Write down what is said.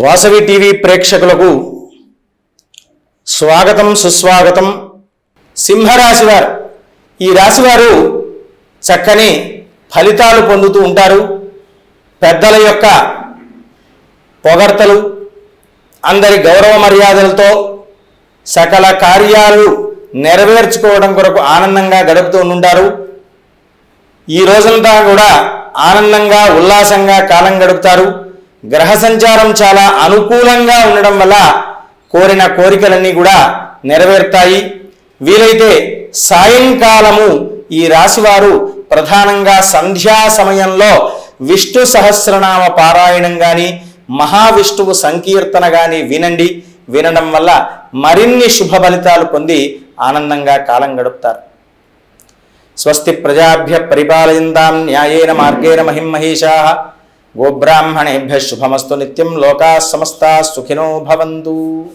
Vasavi TV ప్రేక్షకులకు స్వాగతం సుస్వాగతం. సింహరాశివారు ఈ రాశివారు చక్కని ఫలితాలు పొందుతూ ఉంటారు. పెద్దల యొక్క పొగడ్తలు అందరి గౌరవ మర్యాదలతో సకల కార్యాలు నెరవేర్చుకోవడం కొరకు ఆనందంగా గడుపుతూ ఉంటారు ఈ రోజంతా కూడా ఆనందంగా ఉల్లాసంగా కాలం గడుపుతారు. గ్రహ సంచారం చాలా అనుకూలంగా ఉండడం వల్ల కోరిన కోరికలన్నీ కూడా నెరవేరుతాయి. వీలైతే సాయంకాలము ఈ రాశివారు ప్రధానంగా సంధ్యా సమయంలో విష్ణు సహస్రనామ పారాయణం కానీ మహావిష్ణువు సంకీర్తన కానీ వినండి. వినడం వల్ల మరిన్ని శుభ ఫలితాలు పొంది ఆనందంగా కాలం గడుపుతారు. స్వస్తి ప్రజాభ్య పరిపాలయందాం న్యాయేన మార్గేణ మహిం మహిషా. గోబ్రాహ్మణేభ్య శుభమస్తు నిత్యం లోకా సమస్త సుఖినో భవంతు.